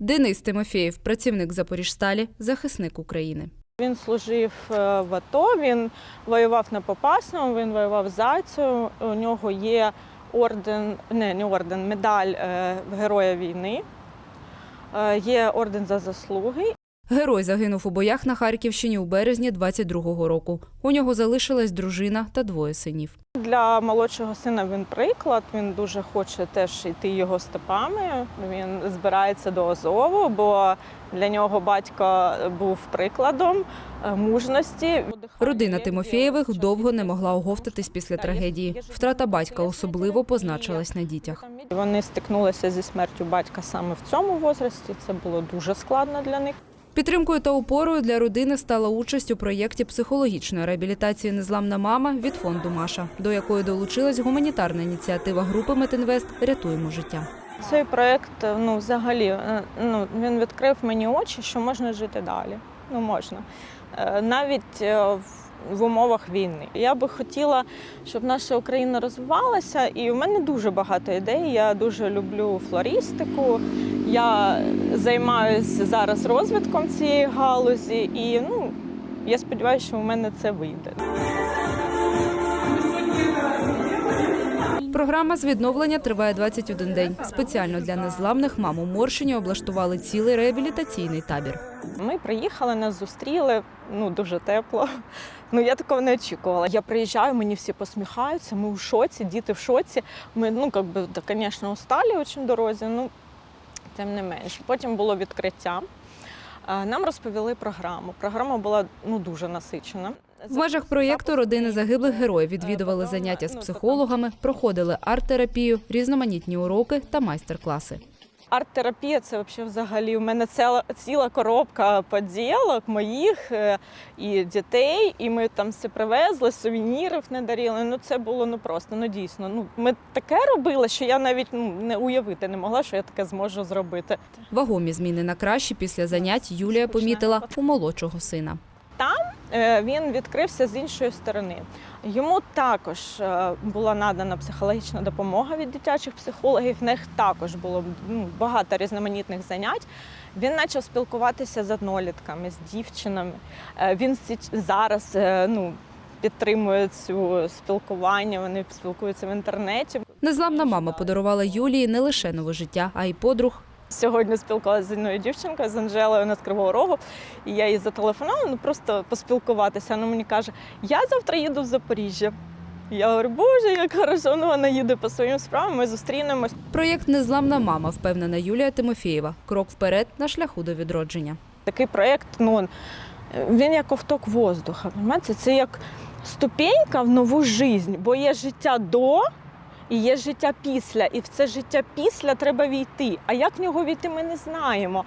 Денис Тимофєєв, працівник Запоріжсталі, захисник України. Він служив е, в АТО, він воював на Попасному, він воював зайцю. У нього є орден, не, не орден, медаль е, Героя війни, е, є орден за заслуги. Герой загинув у боях на Харківщині у березні 22-го року. У нього залишилась дружина та двоє синів. Для молодшого сина він приклад. Він дуже хоче теж йти його степами. Він збирається до Азову, бо для нього батько був прикладом е, мужності. Родина Тимофєєвих довго не могла оговтатись після трагедії. Втрата батька особливо позначилась на дітях. Вони стикнулися зі смертю батька саме в цьому возрасті. Це було дуже складно для них. Підтримкою та опорою для родини стала участь у проєкті психологічної реабілітації Незламна мама від фонду Маша, до якої долучилась гуманітарна ініціатива групи Метинвест Рятуємо життя. Цей проект, ну, взагалі, е, ну, він відкрив мені очі, що можна жити далі. Ну, можна. Е, Навіть е, в- в умовах війни. Я би хотіла, щоб наша Україна розвивалася, і в мене дуже багато ідей. Я дуже люблю флористику. Я займаюся зараз розвитком цієї галузі, і ну, я сподіваюся, що у мене це вийде. Програма з відновлення триває 21 день. Спеціально для незламних мам у Моршині облаштували цілий реабілітаційний табір. Ми приїхали, нас зустріли, ну дуже тепло. Ну я такого не очікувала. Я приїжджаю, мені всі посміхаються, ми в шоці, діти в шоці. Ми, ну, як би, да, звісно, усталі очень дорозі, ну тим не менш. Потім було відкриття. Е, Нам розповіли програму. Програма була ну дуже насичена. В межах проєкту родини загиблих героїв відвідували заняття з психологами, проходили арт-терапію, різноманітні уроки та майстер-класи. Арт-терапія це взагалі. У мене ціла, ціла коробка поділок моїх е, і дітей, і ми там все привезли, сувенірів не дарили. Ну це було ну просто ну дійсно. Ну ми таке робили, що я навіть ну не уявити не могла, що я таке зможу зробити. Вагомі зміни на краще після занять Юлія помітила у молодшого сина. Е, Він відкрився з іншої сторони. Йому також е, була надана психологічна допомога від дитячих психологів. В них також було ну, багато різноманітних занять. Він почав спілкуватися з однолітками, з дівчинами. Е, Він зараз ну, підтримує цю спілкування. Вони спілкуються в інтернеті. Незламна мама подарувала Юлії не лише нове життя, а й подруг. Сьогодні спілкувалася з одною дівчинкою з Анжелою вона з Кривого Рогу, і я їй зателефонувала, ну просто поспілкуватися. Вона мені каже: я завтра їду в Запоріжжя. Я говорю, боже, як хорошо, ну вона їде по своїм справам, ми зустрінемось. Проєкт Незламна мама впевнена Юлія Тимофєєва. Крок вперед на шляху до відродження. Такий проєкт, ну він як ковток воздуха. Це як ступенька в нову життя, бо є життя до і є життя після. І в це життя після треба війти. А як в нього війти, ми не знаємо.